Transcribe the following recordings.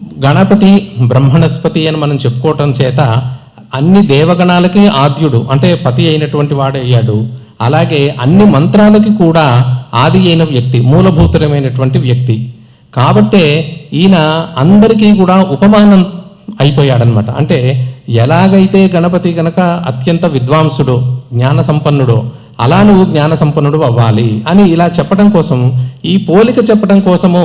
గణపతి బ్రహ్మణస్పతి అని మనం చెప్పుకోవటం చేత అన్ని దేవగణాలకి ఆద్యుడు అంటే పతి అయినటువంటి వాడయ్యాడు అలాగే అన్ని మంత్రాలకి కూడా ఆది అయిన వ్యక్తి మూలభూతమైనటువంటి వ్యక్తి. కాబట్టే ఈయన అందరికీ కూడా ఉపమానం అయిపోయాడనమాట అంటే ఎలాగైతే గణపతి గనక అత్యంత విద్వాంసుడు జ్ఞాన సంపన్నుడో అలా నువ్వు జ్ఞాన సంపన్నుడు అవ్వాలి అని ఇలా చెప్పడం కోసం ఈ పోలిక చెప్పడం కోసము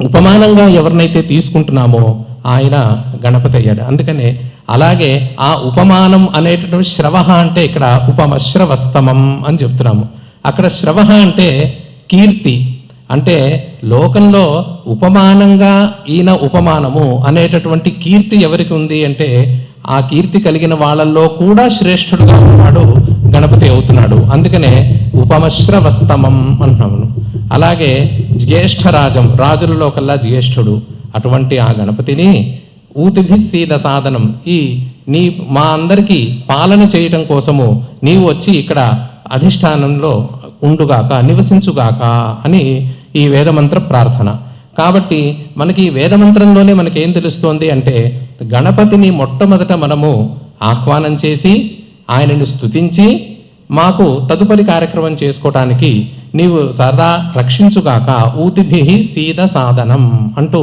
ఉపమానంగా ఎవరినైతే తీసుకుంటున్నామో ఆయన గణపతి అయ్యాడు. అందుకనే అలాగే ఆ ఉపమానం అనేటటువంటి శ్రవ అంటే ఇక్కడ ఉపమశ్రవస్తమం అని చెప్తున్నాము. అక్కడ శ్రవ అంటే కీర్తి అంటే లోకంలో ఉపమానంగా ఈయన ఉపమానము అనేటటువంటి కీర్తి ఎవరికి ఉంది అంటే ఆ కీర్తి కలిగిన వాళ్ళల్లో కూడా శ్రేష్ఠుడుగా ఉన్నాడు గణపతి అవుతున్నాడు. అందుకనే ఉపమశ్రవస్తమం అంటున్నాము. అలాగే జ్యేష్ఠరాజం రాజులలో కల్లా జ్యేష్ఠుడు అటువంటి ఆ గణపతిని ఊతిభిస్సీద సాధనం ఈ నీ మా అందరికీ పాలన చేయటం కోసము నీవు వచ్చి ఇక్కడ అధిష్టానంలో ఉండుగాక నివసించుగాక అని ఈ వేదమంత్ర ప్రార్థన. కాబట్టి మనకి ఈ వేదమంత్రంలోనే మనకేం తెలుస్తోంది అంటే గణపతిని మొట్టమొదట మనము ఆహ్వానం చేసి ఆయనను స్తుతించి మాకు తదుపరి కార్యక్రమం చేసుకోవటానికి నీవు సదా రక్షించుగాక ఊతిభి సీద సాధనం అంటూ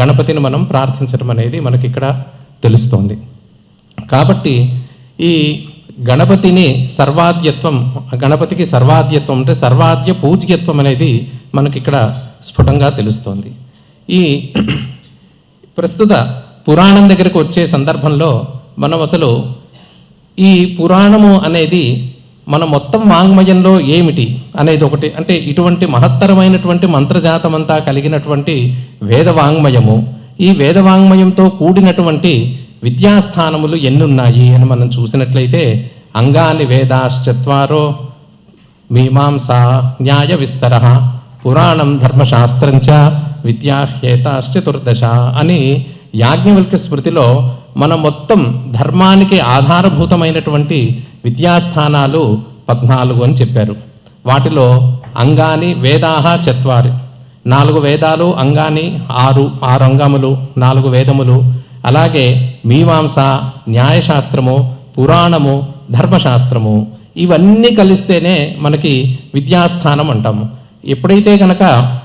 గణపతిని మనం ప్రార్థించడం అనేది మనకి ఇక్కడ తెలుస్తోంది. కాబట్టి ఈ గణపతిని సర్వాద్యత్వం గణపతికి సర్వాద్యత్వం అంటే సర్వాద్య పూజ్యత్వం అనేది మనకి ఇక్కడ స్ఫుటంగా తెలుస్తోంది. ఈ ప్రస్తుత పురాణం దగ్గరికి వచ్చే సందర్భంలో మనం అసలు ఈ పురాణము అనేది మన మొత్తం వాంగ్మయంలో ఏమిటి అనేది ఒకటి. అంటే ఇటువంటి మహత్తరమైనటువంటి మంత్రజాతమంతా కలిగినటువంటి వేద వాంగ్మయము ఈ వేద వాంగ్మయంతో కూడినటువంటి విద్యాస్థానములు ఎన్నున్నాయి అని మనం చూసినట్లయితే అంగాని వేదాశ్చత్వారో మీమాంస న్యాయ విస్తర పురాణం ధర్మశాస్త్రంచ విద్యాహేతాశ్చతుర్దశ అని యాజ్ఞవల్క్య స్మృతిలో మన మొత్తం ధర్మానికి ఆధారభూతమైనటువంటి విద్యాస్థానాలు పద్నాలుగు అని చెప్పారు. వాటిలో అంగాని వేదాహ చత్వారి. నాలుగు వేదాలు అంగాని ఆరు ఆరు అంగములు నాలుగు వేదములు అలాగే మీమాంస న్యాయశాస్త్రము పురాణము ధర్మశాస్త్రము ఇవన్నీ కలిస్తేనే మనకి విద్యాస్థానం అంటాము. ఎప్పుడైతే కనుక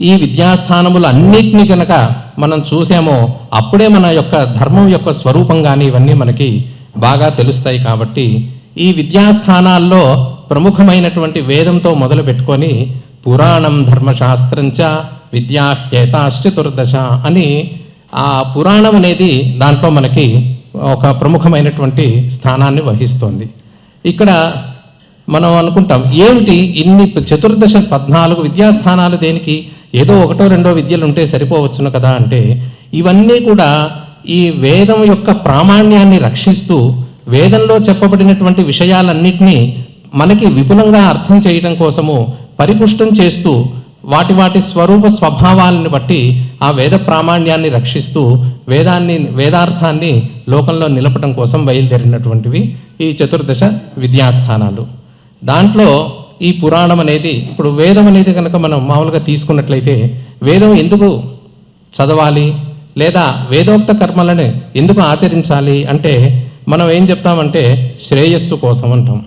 ఈ విద్యాస్థానములు అన్నిటినీ కనుక మనం చూసామో అప్పుడే మన యొక్క ధర్మం యొక్క స్వరూపం కానీ ఇవన్నీ మనకి బాగా తెలుస్తాయి కాబట్టి ఈ విద్యాస్థానాల్లో ప్రముఖమైనటువంటి వేదంతో మొదలు పెట్టుకొని పురాణం ధర్మశాస్త్రంచ విద్యాహ్యేతాశ్చతుర్దశ అని ఆ పురాణం అనేది దాంట్లో మనకి ఒక ప్రముఖమైనటువంటి స్థానాన్ని వహిస్తోంది. ఇక్కడ మనం అనుకుంటాం ఏమిటి ఇన్ని చతుర్దశ పద్నాలుగు విద్యాస్థానాలు దేనికి? ఏదో ఒకటో రెండో విద్యలు ఉంటే సరిపోవచ్చును కదా అంటే ఇవన్నీ కూడా ఈ వేదం యొక్క ప్రామాణ్యాన్ని రక్షిస్తూ వేదంలో చెప్పబడినటువంటి విషయాలన్నింటినీ మనకి విపులంగా అర్థం చేయడం కోసము పరిపుష్టం చేస్తూ వాటి వాటి స్వరూప స్వభావాలను బట్టి ఆ వేద ప్రామాణ్యాన్ని రక్షిస్తూ వేదాన్ని వేదార్థాన్ని లోకంలో నిలపడం కోసం బయలుదేరినటువంటివి ఈ చతుర్దశ విద్యాస్థానాలు. దాంట్లో ఈ పురాణం అనేది ఇప్పుడు వేదం అనేది కనుక మనం మామూలుగా తీసుకున్నట్లయితే వేదం ఎందుకు చదవాలి? లేదా వేదోక్త కర్మలను ఎందుకు ఆచరించాలి అంటే మనం ఏం చెప్తామంటే శ్రేయస్సు కోసం అంటాం.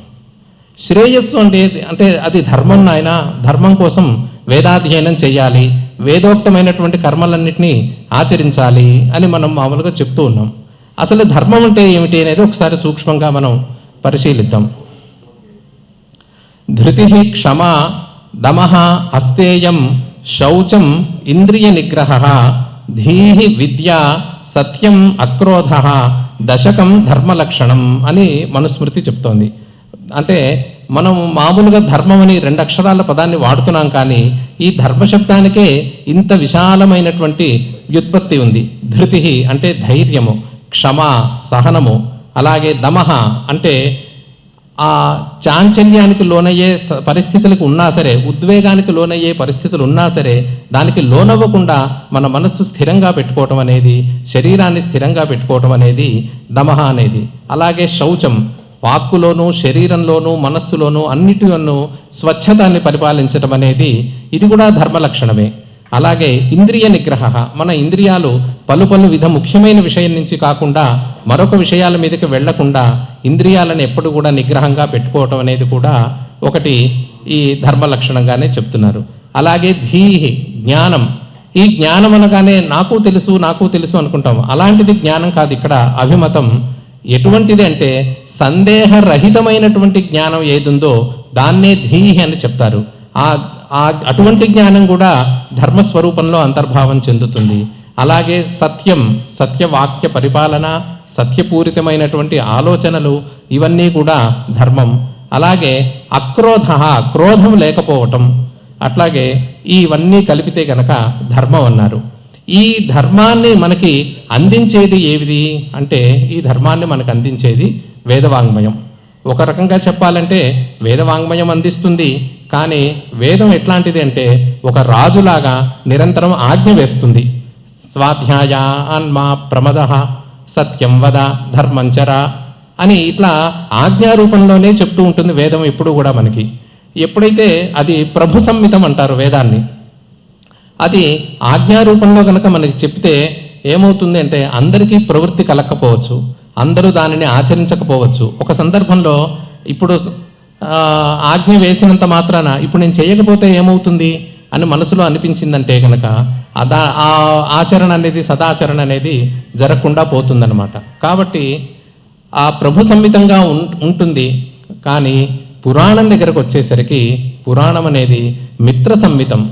శ్రేయస్సు అంటే అంటే అది ధర్మం నాయన ధర్మం కోసం వేదాధ్యయనం చేయాలి వేదోక్తమైనటువంటి కర్మలన్నింటినీ ఆచరించాలి అని మనం మామూలుగా చెప్తూ ఉన్నాం. అసలు ధర్మం అంటే ఏమిటి అనేది ఒకసారి సూక్ష్మంగా మనం పరిశీలిద్దాం. ధృతి క్షమ దమహ అస్తేయం శౌచం ఇంద్రియ నిగ్రహ ధీహి విద్య సత్యం అక్రోధ దశకం ధర్మలక్షణం అని మనుస్మృతి చెప్తోంది. అంటే మనం మామూలుగా ధర్మం అని రెండు అక్షరాల పదాన్ని వాడుతున్నాం కానీ ఈ ధర్మ శబ్దానికే ఇంత విశాలమైనటువంటి వ్యుత్పత్తి ఉంది. ధృతి అంటే ధైర్యము క్షమ సహనము అలాగే దమహ అంటే ఆ చాంచల్యానికి లోనయ్యే పరిస్థితులకు ఉన్నా సరే ఉద్వేగానికి లోనయ్యే పరిస్థితులు ఉన్నా సరే దానికి లోనవ్వకుండా మన మనస్సు స్థిరంగా పెట్టుకోవటం అనేది శరీరాన్ని స్థిరంగా పెట్టుకోవటం అనేది దమహ అనేది. అలాగే శౌచం వాక్కులోనూ శరీరంలోనూ మనస్సులోనూ అన్నిటిలోనూ స్వచ్ఛతాన్ని పరిపాలించడం అనేది ఇది కూడా ధర్మ లక్షణమే. అలాగే ఇంద్రియ నిగ్రహ మన ఇంద్రియాలు పలు పలు విధ ముఖ్యమైన విషయం నుంచి కాకుండా మరొక విషయాల మీదకి వెళ్ళకుండా ఇంద్రియాలను ఎప్పుడు కూడా నిగ్రహంగా పెట్టుకోవటం అనేది కూడా ఒకటి ఈ ధర్మ లక్షణంగానే చెప్తున్నారు. అలాగే ధీహి జ్ఞానం. ఈ జ్ఞానం అనగానే నాకు తెలుసు నాకు తెలుసు అనుకుంటాం. అలాంటిది జ్ఞానం కాదు ఇక్కడ. అభిమతం ఎటువంటిది అంటే సందేహరహితమైనటువంటి జ్ఞానం ఏదుందో దాన్నే ధీహి అని చెప్తారు. ఆ అటువంటి జ్ఞానం కూడా ధర్మస్వరూపంలో అంతర్భావం చెందుతుంది. అలాగే సత్యం సత్యవాక్య పరిపాలన సత్యపూరితమైనటువంటి ఆలోచనలు ఇవన్నీ కూడా ధర్మం. అలాగే అక్రోధ క్రోధం లేకపోవటం. అట్లాగే ఇవన్నీ కలిపితే గనక ధర్మం అన్నారు. ఈ ధర్మాన్ని మనకి అందించేది ఏది అంటే ఈ ధర్మాన్ని మనకు అందించేది వేదవాంగ్మయం. ఒక రకంగా చెప్పాలంటే వేదవాంగ్మయం అందిస్తుంది. కానీ వేదం ఎట్లాంటిది అంటే ఒక రాజులాగా నిరంతరం ఆజ్ఞ వేస్తుంది. స్వాధ్యాయ అన్మా ప్రమద సత్యం వద ధర్మంచరా అని ఇట్లా ఆజ్ఞా రూపంలోనే చెప్తూ ఉంటుంది వేదం ఎప్పుడు కూడా మనకి. ఎప్పుడైతే అది ప్రభు సంహితం అంటారు వేదాన్ని అది ఆజ్ఞా రూపంలో కనుక మనకి చెప్తే ఏమవుతుంది అంటే అందరికీ ప్రవృత్తి కలక్కపోవచ్చు అందరూ దానిని ఆచరించకపోవచ్చు. ఒక సందర్భంలో ఇప్పుడు ఆజ్ఞ వేసినంత మాత్రాన ఇప్పుడు నేను చేయకపోతే ఏమవుతుంది అని మనసులో అనిపించిందంటే కనుక అదా ఆ ఆచరణ అనేది సదాచరణ అనేది జరగకుండా పోతుందన్నమాట. కాబట్టి ఆ ప్రభు సంహితంగా ఉం- ఉంటుంది. కానీ పురాణం దగ్గరకు వచ్చేసరికి పురాణం అనేది మిత్ర సంహితం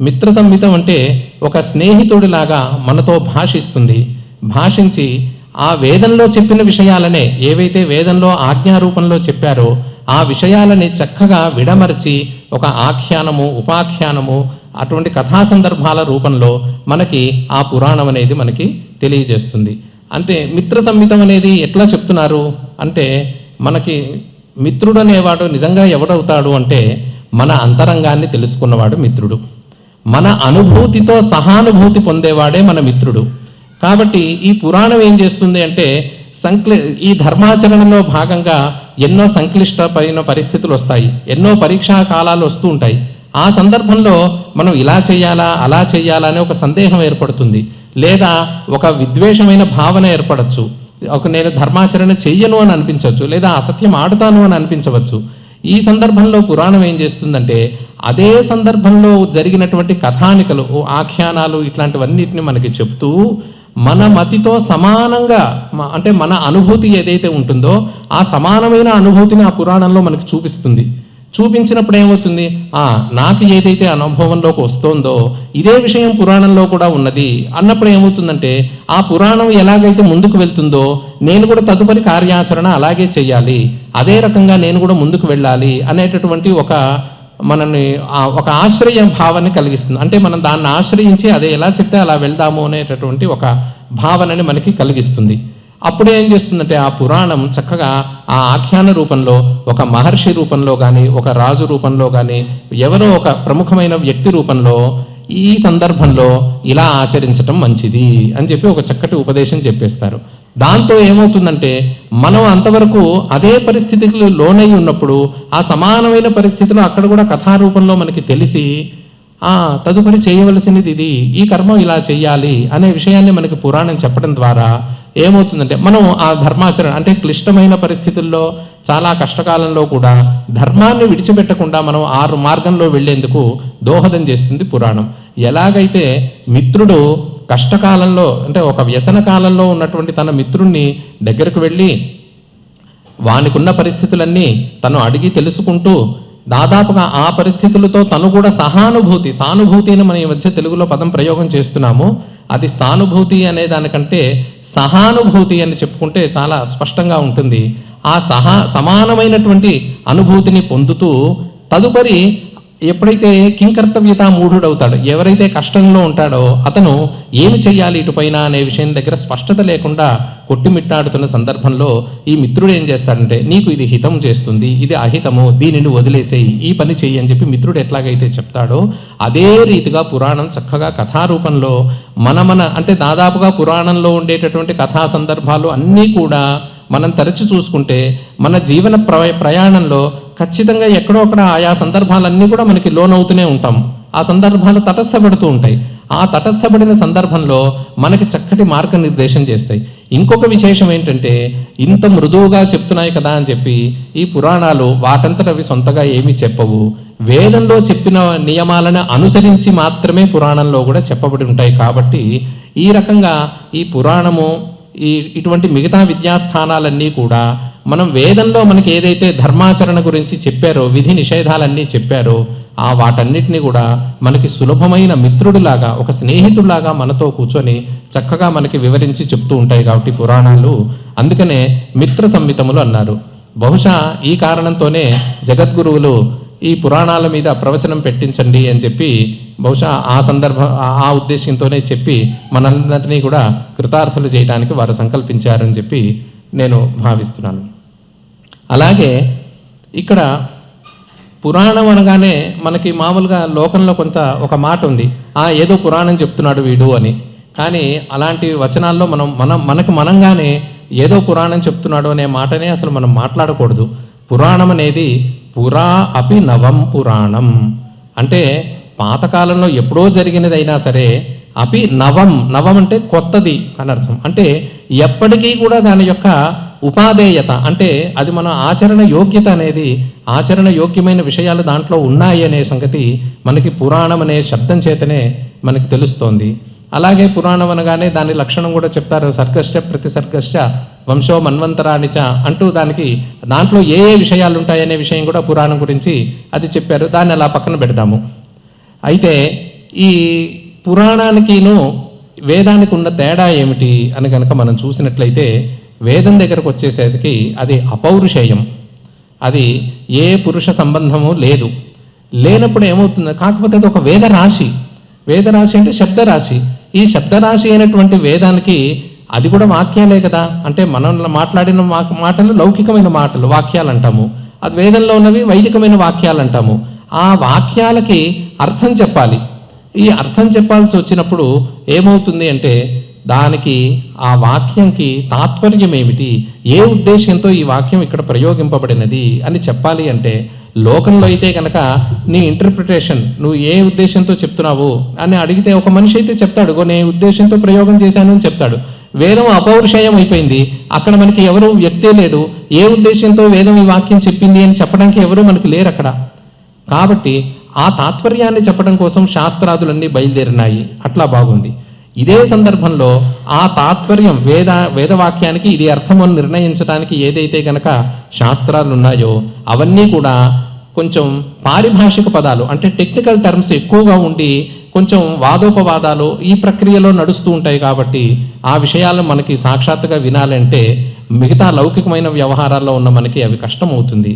మిత్ర సంహితం అంటే ఒక స్నేహితుడిలాగా మనతో భాషిస్తుంది. భాషించి ఆ వేదంలో చెప్పిన విషయాలనే ఏవైతే వేదంలో ఆజ్ఞారూపంలో చెప్పారో ఆ విషయాలని చక్కగా విడమర్చి ఒక ఆఖ్యానము ఉపాఖ్యానము అటువంటి కథా సందర్భాల రూపంలో మనకి ఆ పురాణం అనేది మనకి తెలియజేస్తుంది. అంటే మిత్ర సంహితం అనేది ఎట్లా చెప్తున్నారు? అంటే మనకి మిత్రుడు అనేవాడు నిజంగా ఎవడవుతాడు అంటే మన అంతరంగాన్ని తెలుసుకున్నవాడు మిత్రుడు. మన అనుభూతితో సహానుభూతి పొందేవాడే మన మిత్రుడు. కాబట్టి ఈ పురాణం ఏం చేస్తుంది అంటే సంక్లి ఈ ధర్మాచరణలో భాగంగా ఎన్నో సంక్లిష్టమైన పరిస్థితులు వస్తాయి. ఎన్నో పరీక్షా కాలాలు వస్తూ ఉంటాయి. ఆ సందర్భంలో మనం ఇలా చేయాలా అలా చేయాలా అనే ఒక సందేహం ఏర్పడుతుంది. లేదా ఒక విద్వేషమైన భావన ఏర్పడచ్చు. ఒక నేను ధర్మాచరణ చెయ్యను అని అనిపించవచ్చు లేదా అసత్యం ఆడుతాను అని అనిపించవచ్చు. ఈ సందర్భంలో పురాణం ఏం చేస్తుందంటే అదే సందర్భంలో జరిగినటువంటి కథానికలు ఆఖ్యానాలు ఇట్లాంటివన్నిటిని మనకి చెప్తూ మన మతితో సమానంగా అంటే మన అనుభూతి ఏదైతే ఉంటుందో ఆ సమానమైన అనుభూతిని ఆ పురాణంలో మనకి చూపిస్తుంది. చూపించినప్పుడు ఏమవుతుంది? ఆ నాకు ఏదైతే అనుభవంలోకి వస్తోందో ఇదే విషయం పురాణంలో కూడా ఉన్నది. అన్నప్పుడు ఏమవుతుందంటే ఆ పురాణం ఎలాగైతే ముందుకు వెళ్తుందో నేను కూడా తదుపరి కార్యాచరణ అలాగే చేయాలి అదే రకంగా నేను కూడా ముందుకు వెళ్ళాలి అనేటటువంటి ఒక మనల్ని ఒక ఆశ్రయ భావాన్ని కలిగిస్తుంది. అంటే మనం దాన్ని ఆశ్రయించి అదే ఎలా చెప్తే అలా వెళ్దాము అనేటటువంటి ఒక భావనని మనకి కలిగిస్తుంది. అప్పుడు ఏం చేస్తుందంటే ఆ పురాణం చక్కగా ఆ ఆఖ్యాన రూపంలో ఒక మహర్షి రూపంలో కానీ ఒక రాజు రూపంలో కానీ ఎవరో ఒక ప్రముఖమైన వ్యక్తి రూపంలో ఈ సందర్భంలో ఇలా ఆచరించటం మంచిది అని చెప్పి ఒక చక్కటి ఉపదేశం చెప్పేస్తారు. దాంతో ఏమవుతుందంటే మనం అంతవరకు అదే పరిస్థితులు లోనై ఉన్నప్పుడు ఆ సమానమైన పరిస్థితులు అక్కడ కూడా కథారూపంలో మనకి తెలిసి తదుపరి చేయవలసినది ఇది. ఈ కర్మ ఇలా చెయ్యాలి అనే విషయాన్ని మనకి పురాణం చెప్పడం ద్వారా ఏమవుతుందంటే మనం ఆ ధర్మాచరణ అంటే క్లిష్టమైన పరిస్థితుల్లో చాలా కష్టకాలంలో కూడా ధర్మాన్ని విడిచిపెట్టకుండా మనం ఆరు మార్గంలో వెళ్ళేందుకు దోహదం చేస్తుంది పురాణం. ఎలాగైతే మిత్రుడు కష్టకాలంలో అంటే ఒక వ్యసన కాలంలో ఉన్నటువంటి తన మిత్రుణ్ణి దగ్గరకు వెళ్ళి వానికున్న పరిస్థితులన్నీ తను అడిగి తెలుసుకుంటూ దాదాపుగా ఆ పరిస్థితులతో తను కూడా సహానుభూతి సానుభూతి అని మనం ఈ మధ్య తెలుగులో పదం ప్రయోగం చేస్తున్నాము. అది సానుభూతి అనే దానికంటే సహానుభూతి అని చెప్పుకుంటే చాలా స్పష్టంగా ఉంటుంది. ఆ సహా సమానమైనటువంటి అనుభూతిని పొందుతూ తదుపరి ఎప్పుడైతే కింకర్తవ్యత మూఢుడవుతాడో ఎవరైతే కష్టంలో ఉంటాడో అతను ఏమి చెయ్యాలి ఇటుపైన అనే విషయం దగ్గర స్పష్టత లేకుండా కొట్టుమిట్టాడుతున్న సందర్భంలో ఈ మిత్రుడు ఏం చేస్తాడంటే నీకు ఇది హితం చేస్తుంది ఇది అహితము దీనిని వదిలేసేయి ఈ పని చెయ్యి అని చెప్పి మిత్రుడు ఎట్లాగైతే చెప్తాడో అదే రీతిగా పురాణం చక్కగా కథారూపంలో మన మన అంటే దాదాపుగా పురాణంలో ఉండేటటువంటి కథా సందర్భాలు అన్నీ కూడా మనం తరచి చూసుకుంటే మన జీవన ప్ర ప్రయాణంలో ఖచ్చితంగా ఎక్కడో అక్కడ ఆయా సందర్భాలన్నీ కూడా మనకి లోనవుతూనే ఉంటాం. ఆ సందర్భాలు తటస్థపడుతూ ఉంటాయి. ఆ తటస్థపడిన సందర్భంలో మనకి చక్కటి మార్గనిర్దేశం చేస్తాయి. ఇంకొక విశేషం ఏంటంటే ఇంత మృదువుగా చెప్తున్నాయి కదా అని చెప్పి ఈ పురాణాలు వాటంతట అవి సొంతగా ఏమీ చెప్పవు. వేదంలో చెప్పిన నియమాలను అనుసరించి మాత్రమే పురాణంలో కూడా చెప్పబడి ఉంటాయి కాబట్టి ఈ రకంగా ఈ పురాణము ఈ ఇటువంటి మిగతా విద్యాస్థానాలన్నీ కూడా మనం వేదంలో మనకి ఏదైతే ధర్మాచరణ గురించి చెప్పారో విధి నిషేధాలన్నీ చెప్పారో ఆ వాటన్నిటిని కూడా మనకి సులభమైన మిత్రుడిలాగా ఒక స్నేహితుడిలాగా మనతో కూర్చొని చక్కగా మనకి వివరించి చెప్తూ ఉంటాయి కాబట్టి పురాణాలు. అందుకనే మిత్ర సంహితములు అన్నారు. బహుశా ఈ కారణంతోనే జగద్గురువులు ఈ పురాణాల మీద ప్రవచనం పెట్టించండి అని చెప్పి బహుశా ఆ సందర్భ ఆ- ఆ ఉద్దేశంతోనే చెప్పి మనందరినీ కూడా కృతార్థులు చేయడానికి వారు సంకల్పించారని చెప్పి నేను భావిస్తున్నాను. అలాగే ఇక్కడ పురాణం అనగానే మనకి మామూలుగా లోకంలో కొంత ఒక మాట ఉంది. ఆ ఏదో పురాణం చెప్తున్నాడు వీడు అని. కానీ అలాంటి వచనాల్లో మనం మనం మనకు మనంగానే ఏదో పురాణం చెప్తున్నాడు అనే మాటనే అసలు మనం మాట్లాడకూడదు. పురాణం అనేది పురా అపి నవం పురాణం. అంటే పాతకాలంలో ఎప్పుడో జరిగినదైనా సరే అపి నవం నవం అంటే కొత్తది అని అర్థం. అంటే ఎప్పటికీ కూడా దాని యొక్క ఉపాధేయత అంటే అది మన ఆచరణ యోగ్యత అనేది ఆచరణ యోగ్యమైన విషయాలు దాంట్లో ఉన్నాయి అనే సంగతి మనకి పురాణం అనే శబ్దం చేతనే మనకి తెలుస్తోంది. అలాగే పురాణం అనగానే దాని లక్షణం కూడా చెప్తారు. సర్గశ్చ ప్రతి సర్గశ్చ వంశో మన్వంతరానిచ అంటూ దానికి దాంట్లో ఏ ఏ విషయాలు ఉంటాయనే విషయం కూడా పురాణం గురించి అది చెప్పారు. దాన్ని అలా పక్కన పెడదాము. అయితే ఈ పురాణానికిను వేదానికి ఉన్న తేడా ఏమిటి అని కనుక మనం చూసినట్లయితే వేదం దగ్గరకు వచ్చేసరికి అది అపౌరుషేయం. అది ఏ పురుష సంబంధము లేదు. లేనప్పుడు ఏమవుతుంది? కాకపోతే అది ఒక వేద రాశి అంటే శబ్దరాశి. ఈ శబ్దరాశి అయినటువంటి వేదానికి అది కూడా వాక్యాలే కదా. అంటే మనం మాట్లాడిన మాటలు లౌకికమైన మాటలు వాక్యాలు అంటాము అది వేదంలో ఉన్నవి వైదికమైన వాక్యాలు అంటాము ఆ వాక్యాలకి అర్థం చెప్పాలి. ఈ అర్థం చెప్పాల్సి వచ్చినప్పుడు ఏమవుతుంది అంటే దానికి ఆ వాక్యంకి తాత్పర్యం ఏమిటి? ఏ ఉద్దేశంతో ఈ వాక్యం ఇక్కడ ప్రయోగింపబడినది అని చెప్పాలి అంటే లోకంలో అయితే కనుక నీ ఇంటర్ప్రిటేషన్ నువ్వు ఏ ఉద్దేశంతో చెప్తున్నావు అని అడిగితే ఒక మనిషి అయితే చెప్తాడు నేను ఉద్దేశంతో ప్రయోగం చేశాను అని చెప్తాడు. వేదం అపౌరుషయం అయిపోయింది. అక్కడ మనకి ఎవరు వ్యక్తే లేడు. ఏ ఉద్దేశంతో వేదం ఈ వాక్యం చెప్పింది అని చెప్పడానికి ఎవరు మనకి లేరు అక్కడ కాబట్టి ఆ తాత్పర్యాన్ని చెప్పడం కోసం శాస్త్రాదులన్నీ బయలుదేరినాయి. అట్లా బాగుంది. ఇదే సందర్భంలో ఆ తాత్పర్యం వేద వేదవాక్యానికి ఇది అర్థం నిర్ణయించడానికి ఏదైతే గనక శాస్త్రాలు ఉన్నాయో అవన్నీ కూడా కొంచెం పారిభాషిక పదాలు అంటే టెక్నికల్ టర్మ్స్ ఎక్కువగా ఉండి కొంచెం వాదోపవాదాలు ఈ ప్రక్రియలో నడుస్తూ ఉంటాయి కాబట్టి ఆ విషయాలను మనకి సాక్షాత్తుగా వినాలంటే మిగతా లౌకికమైన వ్యవహారాల్లో ఉన్న మనకి అవి కష్టం అవుతుంది